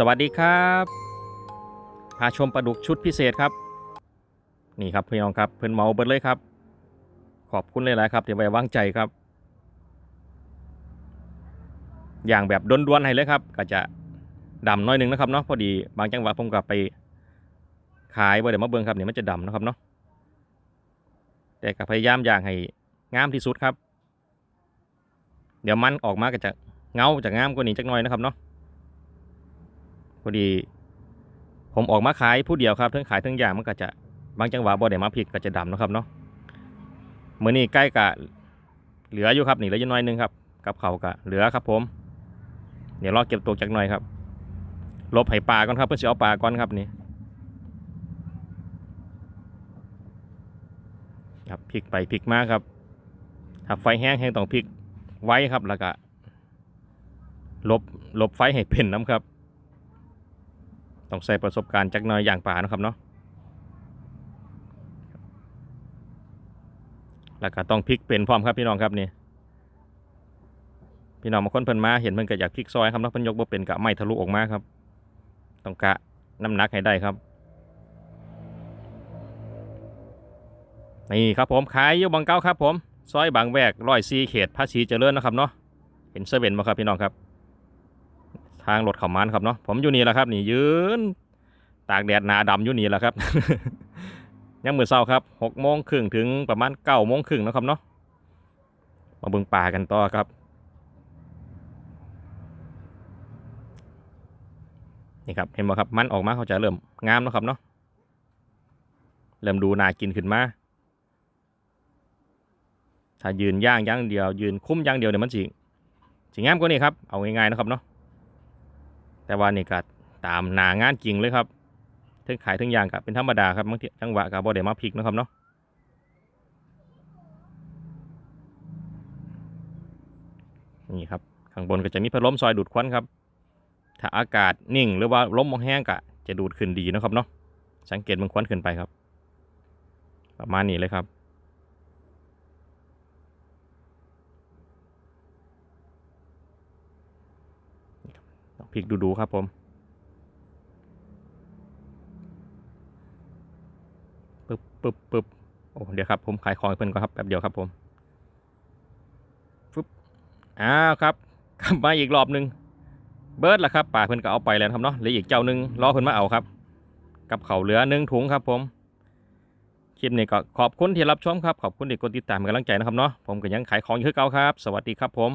สวัสดีครับ พาชมปลาดุกชุดพิเศษครับ นี่ครับพี่น้องครับเพิ่อนเมาเบิดเลยครับ ขอบคุณเลยหลายครับที่ไว้วางใจครับ อย่างแบบด้วนๆให้เลยครับ ก็จะดำน้อยหนึงนะครับเนาะพอดีบางจังหวะผมก็ไปขายบ่ได้มาเบิ่งครับเนี่ยมันจะดำนะครับเนาะแต่ก็พยายามอย่างให้งามที่สุดครับ เดี๋ยวมันออกมาก็จะเงาจะงามกว่านี้จักหน่อยนะครับเนาะ อดี ผมออกมาขายผู้เดียวครับทั้งขายทั้งอย่างมันก็จะบางจังหวะบ่ได้มาผิดก็จะดำนะครับเนาะมื้อนี้ใกล้กะเหลืออยู่ครับนี่เหลืออยู่หน้อยนึงครับกับเขากะเหลือครับ ผม เดี๋ยวรอเก็บตัวจักหน่อยครับลบไห้ปลาก่อนครับเพื่อจะเอาปลาก่อนครับนี่ครับพลิกไปพลิกมาครับถ้าไฟแห้งแห้งต้องพลิกไว้ครับแล้วก็ลบลบไฟให้เป็นน้ำครับ ต้องใส่ประสบการณ์จักหน่อยอย่างป่านะครับเนาะแล้วก็ต้องพลิกเป็นพร้อมครับพี่น้องครับนี่พี่น้องบางคนเพิ่นมาเห็นเพิ่นก็อยากพลิกซอยครับแล้วเพิ่นยกบ่เป็นกะไม่ทะลุออกมาครับ ต้องกะน้ำหนักให้ได้ครับนี่ครับผมขายอยู่บางเก้าครับผม ซอยบางแวกร้อยซีเขตภาษีเจริญนะครับเนาะเห็นเซเว่นบ่ครับพี่น้องครับ ทางรถเขามันครับเนาะผมอยู่นี่แหละครับ นี่ยืน ตากแดดหนาดำอยู่นี่แหละครับ ยังมือเศร้าครับหกโมงครึ่งถึงประมาณเก้าโมงครึ่งนะครับเนาะมาเบิ่งป่ากันต่อครับนี่ครับเห็นบ่ครับมันออกมาเขาจะเริ่มงามแล้วครับเนาะเริ่มดูน่ากินขึ้นมาถ้ายืนย่างย่างเดียว ยืนคุ้มย่างเดียวเดี๋ยวมันสิสิงามกว่านี้ครับเอาง่ายๆนะครับเนาะ แต่ว่านี่ก็ตามหนางานจริงเลยครับทั้งขายทั้งยางกับเป็นธรรมดาครับบางทีจังหวะกับบอดมาพลิกนะครับเนาะนี่ครับข้างบนก็จะมีพัดลมซอยดูดควันครับ ถ้าอากาศนิ่งหรือว่าลมมองแห้งก็จะดูดขึ้นดีนะครับเนาะสังเกตมันควันขึ้นไปครับ ประมาณนี้เลยครับิกดูๆครับผมปึ๊บปึ๊บปึ๊บโอ้เดี๋ยวครับผมขายของเพื่อนก่อนครับแป๊บเดียวครับผมฟึบอ้าวครับกลับมาอีกรอบหนึ่งเบิร์ดละครับป่าเพื่อนก็เอาไปแล้วครับเนาะเหลืออีกเจ้าหนึ่งรอเพื่อนมาเอาครับ กับเขาเหลือหนึ่งถุงครับผมคลิปนี้ก็ขอบคุณที่รับชมครับ ขอบคุณที่กดติดตามเป็นกำลังใจนะครับเนาะผมก็ยังขายของอยู่เก่าครับ สวัสดีครับผม